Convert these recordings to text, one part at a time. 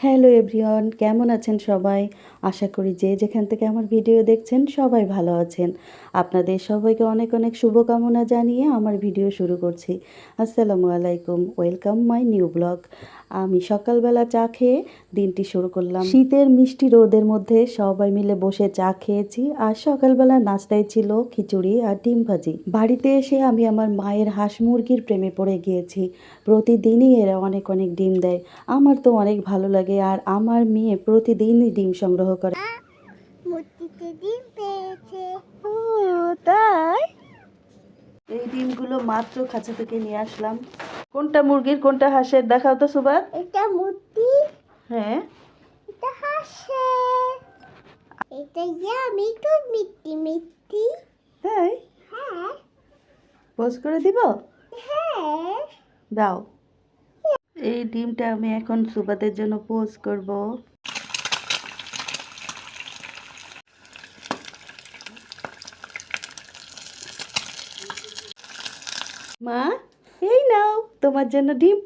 Hello everyone কেমন আছেন সবাই? আশা করি যে যেখান থেকে আমার ভিডিও দেখছেন সবাই ভালো আছেন। আপনাদের সবাইকে অনেক অনেক শুভকামনা জানিয়ে আমার ভিডিও শুরু করছি। আসসালামু আলাইকুম, ওয়েলকাম মাই নিউ ব্লগ। আমি সকালবেলা চা খেয়ে দিনটি শুরু করলাম। শীতের মিষ্টি রোদের মধ্যে সবাই মিলে বসে চা খেয়েছি আর সকালবেলা নাস্তায় ছিল খিচুড়ি আর ডিম ভাজি। বাড়িতে এসে আমি আমার মায়ের হাঁস মুরগির প্রেমে পড়ে গিয়েছি। প্রতিদিনই এরা অনেক অনেক ডিম দেয়। আমার তো অনেক ভালো লাগে আর আমার মেয়ে প্রতিদিনই ডিম সংগ্রহ করে মূর্তিতে ডিম পেয়েছে। ও তাই? এই ডিমগুলো মাত্র খাঁচা থেকে নিয়ে আসলাম। কোনটা মুরগির কোনটা হাঁসের? দেখাও তো সুবাদ এটা মূর্তি। হ্যাঁ। এটা এটা মিষ্টি মিষ্টি তাই? হ্যাঁ। পোজ করে দিব? হ্যাঁ। দাও। এই ডিমটা আমি এখন সুবাদের জন্য পোজ করব। মা এই নাও তোমার জন্য ডিম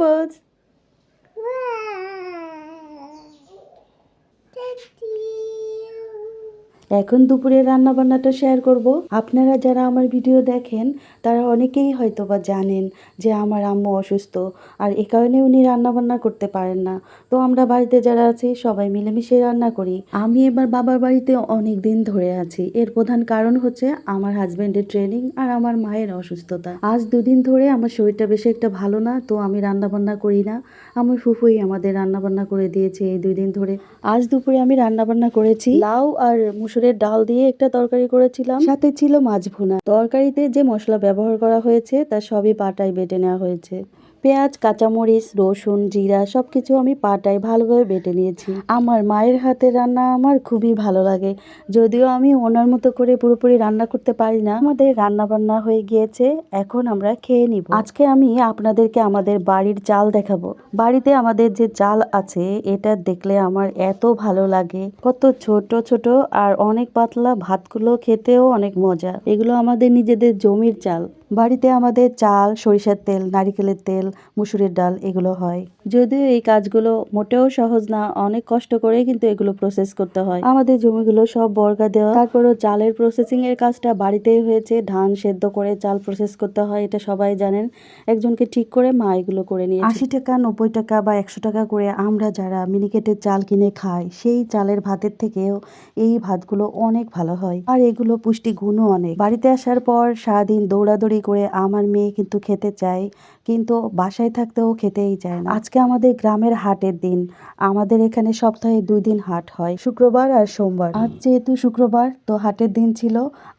এখন দুপুরে রান্না বান্নাটা শেয়ার করব। আপনারা যারা আমার ভিডিও দেখেন, তারা অনেকেই হয়তো বা জানেন যে আমার আম্মু অসুস্থ আর এ কারণে উনি রান্না বান্না করতে পারেন না। তো আমরা বাড়িতে যারা আছি, সবাই মিলেমিশে রান্না করি। আমি এবার বাবার বাড়িতে অনেক দিন ধরে আছি। এর প্রধান কারণ হচ্ছে আমার হাজব্যান্ডের ট্রেনিং আর আমার মায়ের অসুস্থতা। আজ দুদিন ধরে আমার শরীরটা বেশি একটা ভালো না, তো আমি রান্না বান্না করি না। আমার ফুফুই আমাদের রান্না বান্না করে দিয়েছে এই দুই দিন ধরে। আজ দুপুরে আমি রান্না বান্না করেছি লাউ আর মুসুরের ডাল দিয়ে একটা তরকারি করেছিলাম। সাথে ছিল মাছ ভুনা। তরকারিতে যে মশলা ব্যবহার করা হয়েছে, তা সবই পাটায় বেটে নেওয়া হয়েছে। পেঁয়াজ, কাঁচামরিচ, রসুন, জিরা সব কিছু আমি পাটায় ভালোভাবে বেটে নিয়েছি। আমার মায়ের হাতের রান্না আমার খুবই ভালো লাগে। যদিও আমি ওনার মতো করে পুরোপুরি রান্না করতে পারি না, আমাদের রান্না বান্না হয়ে গিয়েছে, এখন আমরা খেয়ে নিব। আজকে আমি আপনাদেরকে আমাদের বাড়ির চাল দেখাবো। বাড়িতে আমাদের যে চাল আছে, এটা দেখলে আমার এত ভালো লাগে। কত ছোট ছোট আর অনেক পাতলা ভাতগুলো খেতেও অনেক মজা। এগুলো আমাদের নিজেদের জমির চাল। বাড়িতে আমাদের চাল, সরিষার তেল, নারিকেলের তেল, মুসুরের ডাল এগুলো হয়। যদিও এই কাজগুলো মোটেও সহজ না, অনেক কষ্ট করে কিন্তু এগুলো প্রসেস করতে হয়। আমাদের জমিগুলো সব বর্গা দেওয়া। তারপরও চালের প্রসেসিং এর কাজটা বাড়িতেই হয়েছে। ধান সেদ্ধ করে চাল প্রসেস করতে হয়, এটা সবাই জানেন। একজনকে ঠিক করে মা এগুলো করে নিয়ে আশি টাকা, নব্বই টাকা বা একশো টাকা করে আমরা যারা মিনিকেটের চাল কিনে খাই, সেই চালের ভাতের থেকেও এই ভাতগুলো অনেক ভালো হয়। আর এগুলো পুষ্টি গুণও অনেক। বাড়িতে আসার পর সারাদিন দৌড়াদৌড়ি করে আমার মেয়ে কিন্তু খেতে চায়, কিন্তু বাসায় থাকতেও খেতেই চায় না। আজকে আমাদের গ্রামের হাটের দিন। আমাদের এখানে সপ্তাহে দুই দিন হাট হয়, শুক্রবার আর সোমবার। আজ যেহেতু শুক্রবার, তো হাটের দিন ছিল।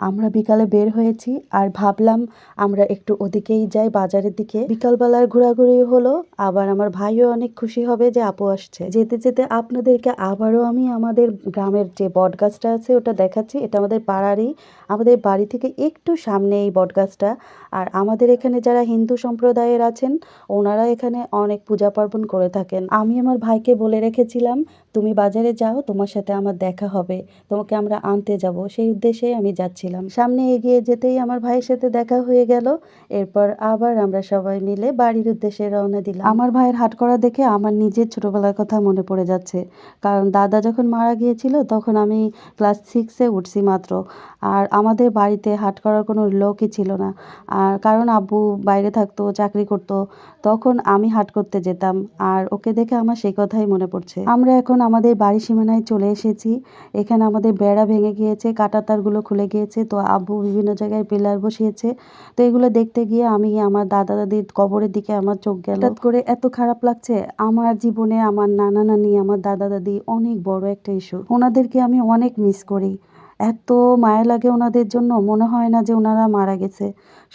আমরা বিকালে বের হয়েছি আর ভাবলাম আমরা একটু ওদিকেই যাই বাজারের দিকে। বিকালবেলার ঘোরাঘুরি হলো, আবার আমার ভাইও অনেক খুশি হবে যে আপু আসছে। যেতে যেতে আপনাদেরকে আবারও আমি আমাদের গ্রামের যে বট গাছটা আছে ওটা দেখাচ্ছি। এটা আমাদের পাড়ারই, আমাদের বাড়ি থেকে একটু সামনে এই বট গাছটা আর আমাদের এখানে যারা হিন্দু সম্প্রদায়ের আছেন, ওনারা এখানে অনেক পূজা পার্বণ করে থাকেন। আমি আমার ভাইকে বলে রেখেছিলাম তুমি বাজারে যাও, তোমার সাথে আমার দেখা হবে, তোমাকে আমরা আনতে যাব। সেই উদ্দেশ্যে আমি যাচ্ছিলাম। সামনে এগিয়ে যেতেই আমার ভাইয়ের সাথে দেখা হয়ে গেল। এরপর আবার আমরা সবাই মিলে বাড়ির উদ্দেশ্যে রওনা দিলাম। আমার ভাইয়ের হাট করা দেখে আমার নিজের ছোটবেলার কথা মনে পড়ে যাচ্ছে। কারণ দাদা যখন মারা গিয়েছিল, তখন আমি ক্লাস সিক্সে উঠছি মাত্র। আর আমাদের বাড়িতে হাট করার কোনো লোকই ছিল না। আর কারণ আব্বু বাইরে থাকতো, চাকরি করতো, তখন আমি হাট করতে যেতাম। আর ওকে দেখে আমার সেই কথাই মনে পড়ছে। আমরা এখন আমাদের বাড়ি সীমানায় চলে এসেছি। এখানে আমাদের বেড়া ভেঙে গিয়েছে কাটা তারগুলো খুলে গিয়েছে, তো আব্বু বিভিন্ন জায়গায় পিলার বসিয়েছে। তো এগুলো দেখতে গিয়ে আমি আমার দাদা দাদির কবরের দিকে আমার চোখ গেল। করে এত খারাপ লাগছে, আমার জীবনে আমার নানা নানি, আমার দাদা দাদি অনেক বড় একটা ইস্যু ওনাদেরকে আমি অনেক মিস করি। এত মায়া লাগে ওনাদের জন্য, মনে হয় না যে ওনারা মারা গেছে।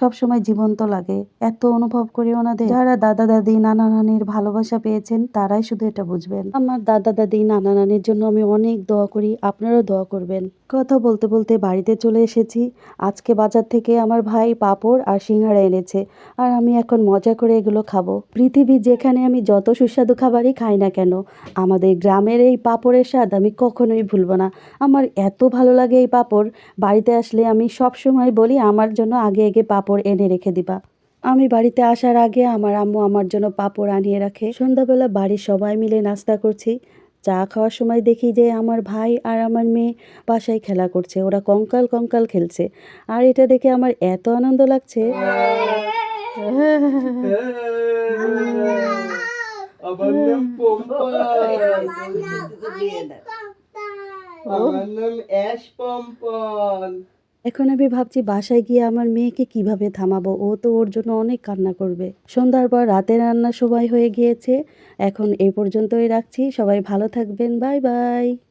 সব সময় জীবন্ত লাগে, এত অনুভব করি ওনাদের। যারা দাদা দাদি, নানা নানির ভালোবাসা পেয়েছেন, তারাই শুধু এটা বুঝবেন। আমার দাদা দাদি, নানা নানির জন্য আমি অনেক দোয়া করি, আপনারাও দোয়া করবেন। কথা বলতে বলতে বাড়িতে চলে এসেছি। আজকে বাজার থেকে আমার ভাই পাপড় আর সিঙ্গারা এনেছে, আর আমি এখন মজা করে এগুলো খাব। পৃথিবীর যেখানে আমি যত সুস্বাদু খাবারই খাই না কেন, আমাদের গ্রামের এই পাপড়ের স্বাদ আমি কখনোই ভুলবো না। আমার এত ভালো লাগে এই পাপড় বাড়িতে আসলে আমি সব সময় বলি আমার জন্য আগে আগে পাপড় এনে রেখে দিবা। আমি বাড়িতে আসার আগে আমার আম্মু আমার জন্য পাপড় আনিয়ে রাখে। সন্ধ্যাবেলা বাড়ির সবাই মিলে নাস্তা করছি। চা খাওয়ার সময় দেখি যে আমার ভাই আর আমার মেয়ে বাসায় খেলা করছে। ওরা কঙ্কাল কঙ্কাল খেলছে। আর এটা দেখে আমার এত আনন্দ লাগছে। আমার নাম পম্পা আমার নাম অ্যাশ পম্পন এখন আমি ভাবছি বাসায় গিয়ে আমার মেয়েকে কীভাবে থামাবো? ও তো ওর জন্য অনেক কান্না করবে। সন্ধ্যার পর রাতে রান্না সবাই হয়ে গিয়েছে। এখন এ পর্যন্তই রাখছি। সবাই ভালো থাকবেন। Bye bye.